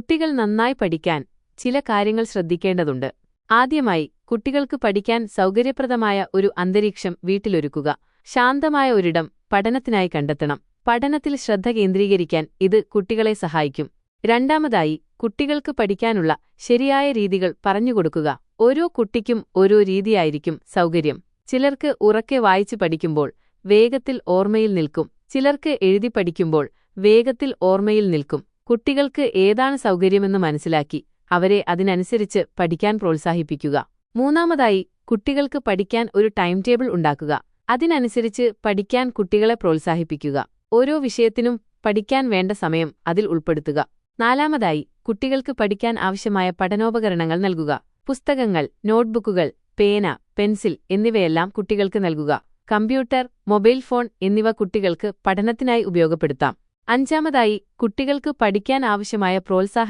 കുട്ടികൾ നന്നായി പഠിക്കാൻ ചില കാര്യങ്ങൾ ശ്രദ്ധിക്കേണ്ടതുണ്ട്. ആദ്യമായി കുട്ടികൾക്ക് പഠിക്കാൻ സൗകര്യപ്രദമായ ഒരു അന്തരീക്ഷം വീട്ടിലൊരുക്കുക. ശാന്തമായ ഒരിടം പഠനത്തിനായി കണ്ടെത്തണം. പഠനത്തിൽ ശ്രദ്ധ കേന്ദ്രീകരിക്കാൻ ഇത് കുട്ടികളെ സഹായിക്കും. രണ്ടാമതായി കുട്ടികൾക്ക് പഠിക്കാനുള്ള ശരിയായ രീതികൾ പറഞ്ഞുകൊടുക്കുക. ഓരോ കുട്ടിക്കും ഓരോ രീതിയായിരിക്കും സൗകര്യം. ചിലർക്ക് ഉറക്കെ വായിച്ചു പഠിക്കുമ്പോൾ വേഗത്തിൽ ഓർമ്മയിൽ നിൽക്കും. ചിലർക്ക് എഴുതി പഠിക്കുമ്പോൾ വേഗത്തിൽ ഓർമ്മയിൽ നിൽക്കും. കുട്ടികൾക്ക് ഏതാണ് സൗകര്യമെന്ന് മനസ്സിലാക്കി അവരെ അതിനനുസരിച്ച് പഠിക്കാൻ പ്രോത്സാഹിപ്പിക്കുക. മൂന്നാമതായി കുട്ടികൾക്ക് പഠിക്കാൻ ഒരു ടൈം ടേബിൾ ഉണ്ടാക്കുക. അതിനനുസരിച്ച് പഠിക്കാൻ കുട്ടികളെ പ്രോത്സാഹിപ്പിക്കുക. ഓരോ വിഷയത്തിനും പഠിക്കാൻ വേണ്ട സമയം അതിൽ ഉൾപ്പെടുത്തുക. നാലാമതായി കുട്ടികൾക്ക് പഠിക്കാൻ ആവശ്യമായ പഠനോപകരണങ്ങൾ നൽകുക. പുസ്തകങ്ങൾ നോട്ട്ബുക്കുകൾ പേന പെൻസിൽ എന്നിവയെല്ലാം കുട്ടികൾക്ക് നൽകുക. കമ്പ്യൂട്ടർ മൊബൈൽ ഫോൺ എന്നിവ കുട്ടികൾക്ക് പഠനത്തിനായി ഉപയോഗപ്പെടുത്താം. അഞ്ചാമതായി കുട്ടികൾക്ക് പഠിക്കാൻ ആവശ്യമായ പ്രോത്സാഹ